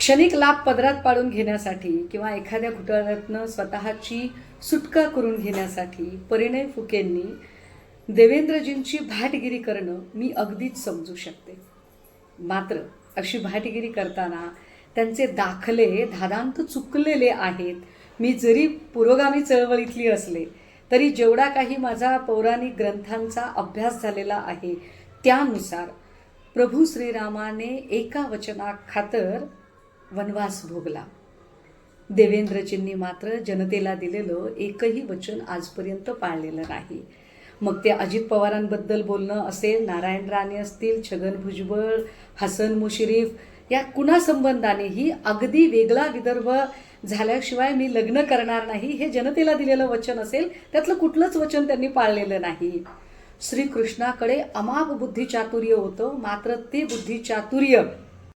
क्षणिक लाभ पदरात पाडून घेण्यासाठी किंवा एखाद्या घोटाळ्यातनं स्वतःची सुटका करून घेण्यासाठी परिणय फुकेंनी देवेंद्रजींची भाटगिरी करणं मी अगदीच समजू शकते. मात्र अशी भाटगिरी करताना त्यांचे दाखले धादांत चुकलेले आहेत. मी जरी पुरोगामी चळवळीतली असले तरी जेवढा काही माझा पौराणिक ग्रंथांचा अभ्यास झालेला आहे त्यानुसार प्रभू श्रीरामाने एका वचनाखातर वनवास भोगला. देवेंद्रजींनी मात्र जनतेला दिलेलं एकही वचन आजपर्यंत पाळलेलं नाही. मग ते अजित पवारांबद्दल बोलणं असेल नारायण राणे असतील छगन भुजबळ हसन मुश्रीफ या कुणा संबंधानेही अगदी वेगळा विदर्भ झाल्याशिवाय मी लग्न करणार नाही. हे जनतेला दिलेलं वचन असेल त्यातलं कुठलंच वचन त्यांनी पाळलेलं नाही. श्रीकृष्णाकडे अमाप बुद्धिचातुर्य होतं मात्र ते बुद्धिचातुर्य